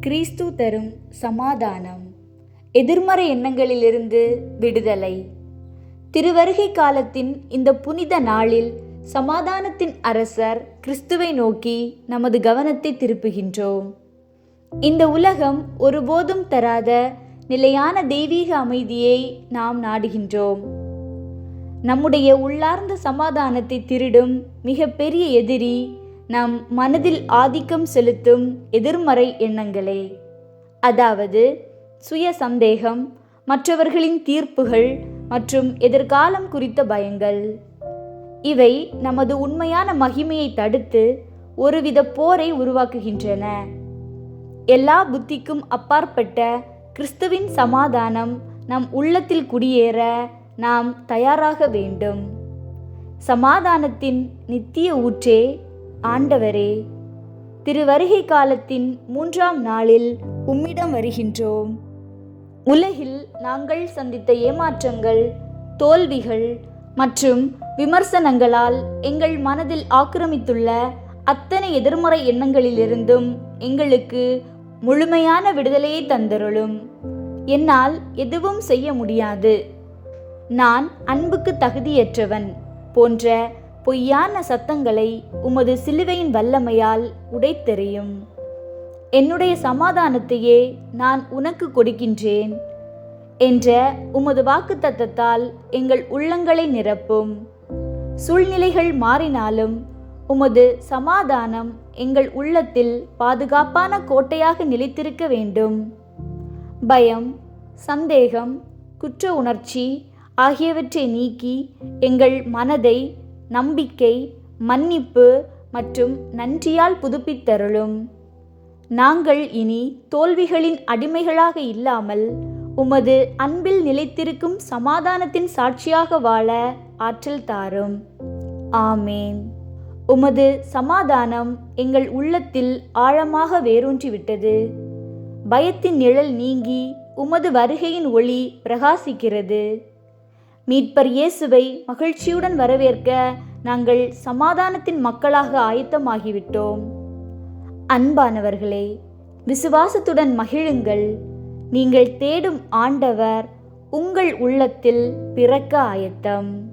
கிறிஸ்து தரும் சமாதானம். எதிர்மறை எண்ணங்களிலிருந்து விடுதலை. திருவருகை காலத்தின் இந்த புனித நாளில் சமாதானத்தின் அரசர் கிறிஸ்துவை நோக்கி நமது கவனத்தை திருப்புகின்றோம். இந்த உலகம் ஒருபோதும் தராத நிலையான தெய்வீக அமைதியை நாம் நாடுகின்றோம். நம்முடைய உள்ளார்ந்த சமாதானத்தை திருடும் மிகப்பெரிய எதிரி நம் மனதில் ஆதிக்கம் செலுத்தும் எதிர்மறை எண்ணங்களே. அதாவது சுய சந்தேகம் மற்றவர்களின் தீர்ப்புகள் மற்றும் எதிர்காலம் குறித்த பயங்கள். இவை நமது உண்மையான மகிமையை தடுத்து ஒருவித போரை உருவாக்குகின்றன. எல்லா புத்திக்கும் அப்பாற்பட்ட கிறிஸ்துவின் சமாதானம் நம் உள்ளத்தில் குடியேற நாம் தயாராக வேண்டும். சமாதானத்தின் நித்திய ஊற்றே ஆண்டவரே திருவருகை காலத்தின் மூன்றாம் நாளில் உம்மிடம் வருகின்றோம். உலகில் நாங்கள் சந்தித்த ஏமாற்றங்கள் தோல்விகள் மற்றும் விமர்சனங்களால் எங்கள் மனதில் ஆக்கிரமித்துள்ள அத்தனை எதிர்மறை எண்ணங்களிலிருந்தும் எங்களுக்கு முழுமையான விடுதலையை தந்தருளும். என்னால் எதுவும் செய்ய முடியாது. நான் அன்புக்கு தகுதியற்றவன் போன்ற பொய்யான சத்தங்களை உமது சிலுவையின் வல்லமையால் உடைத்தெறியும். என்னுடைய சமாதானத்தையே நான் உனக்கு கொடுக்கின்றேன் என்ற உமது வாக்குத்தத்தத்தால் எங்கள் உள்ளங்களை நிரப்பும். சூழ்நிலைகள் மாறினாலும் உமது சமாதானம் எங்கள் உள்ளத்தில் பாதுகாப்பான கோட்டையாக நிலைத்திருக்க வேண்டும். பயம் சந்தேகம் குற்ற உணர்ச்சி ஆகியவற்றை நீக்கி எங்கள் மனதை நம்பிக்கை மன்னிப்பு மற்றும் நன்றியால் புதுப்பித்தருளும். நாங்கள் இனி தோல்விகளின் அடிமைகளாக இல்லாமல் உமது அன்பில் நிலைத்திருக்கும் சமாதானத்தின் சாட்சியாக வாழ ஆற்றல் தாரும். ஆமேன். உமது சமாதானம் எங்கள் உள்ளத்தில் ஆழமாக வேரூன்றிவிட்டது. பயத்தின் நிழல் நீங்கி உமது வருகையின் ஒளி பிரகாசிக்கிறது. மீட்பர் இயேசுவை மகிழ்ச்சியுடன் வரவேற்க நாங்கள் சமாதானத்தின் மக்களாக ஆயத்தமாகிவிட்டோம். அன்பானவர்களே விசுவாசத்துடன் மகிழுங்கள். நீங்கள் தேடும் ஆண்டவர் உங்கள் உள்ளத்தில் பிறக்க ஆயத்தம்.